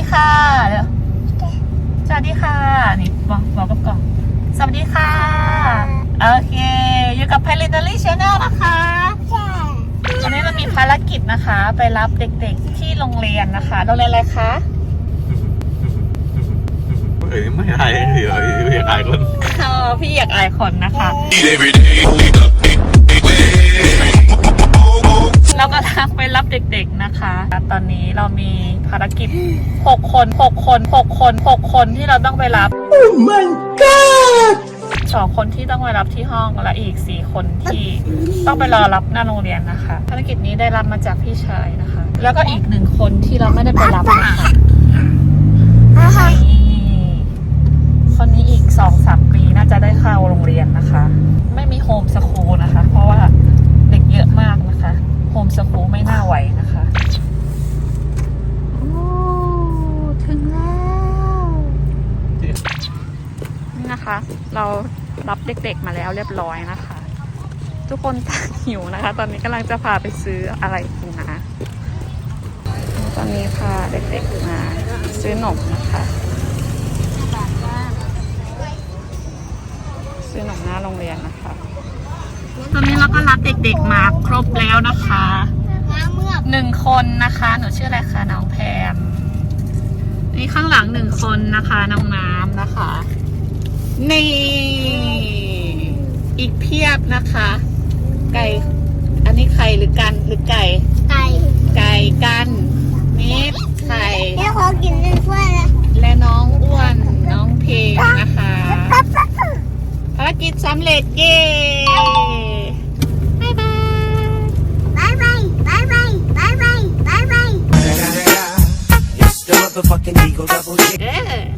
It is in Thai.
ดีค่ะเดี๋ยวสวัสดีค่ะ นี่บอกบอกกับกล่อง สวัสดีค่ะ โอเค อยู่กับ p a l i n a r y Channel นะคะวันนี้เรามีภารกิจนะคะ ไปรับเด็กๆที่โรงเรียนนะคะ โรงเรียนอะไรคะเอ้ยไม่อายเดี๋ยวไม่อยากอายคนอ๋อพี่อยากอายคนนะคะ เด็กๆนะคะ ตอนนี้เรามีภารกิจ 6 คน 6 คน 6 คน 6 คนที่เราต้องไปรับ oh my god สองคนที่ต้องไปรับที่ห้องและอีก4คนที่ต้องไปรอรับหน้าโรงเรียนนะคะ ภารกิจนี้ได้รับมาจากพี่ชายนะคะ แล้วก็อีกหนึ่งคนที่เราไม่ได้ไปรับนะคะนี่คนนี้อีก 2-3 ปีน่าจะได้เข้าโรงเรียนนะคะ ไม่มีโฮมสคูลนะคะ เพราะว่าเด็กเยอะมากนะคะ โฮมสคูลไม่น่าไหวนะคะ โอ้ ถึงแล้ว นี่นะคะ เรารับเด็กๆมาแล้วเรียบร้อยนะคะ ทุกคนต่างหิวนะคะ ตอนนี้กำลังจะพาไปซื้ออะไรกินนะตอนนี้พาเด็กๆมาซื้อหนมนะคะซื้อหนมหน้าโรงเรียนนะคะ ตอนนี้เราก็รับเด็กๆมาครบแล้วนะคะหนึ่งคนนะคะ หนูชื่ออะไรคะน้องแพมนี่ข้างหลังหนึ่งคนนะคะน้องน้ำนะคะ นี่ อีกเพียบนะคะ ไก่ อันนี้ไข่หรือกันหรือไก่ ไก่ ไก่กันนิดไข่ แล้วขอกินเพื่อนะและน้องอ้วนน้องเพลงนะคะภารกิจสำเร็จเย้ยบบายบายบายบายบายบายบาย The fucking Eagle Double G.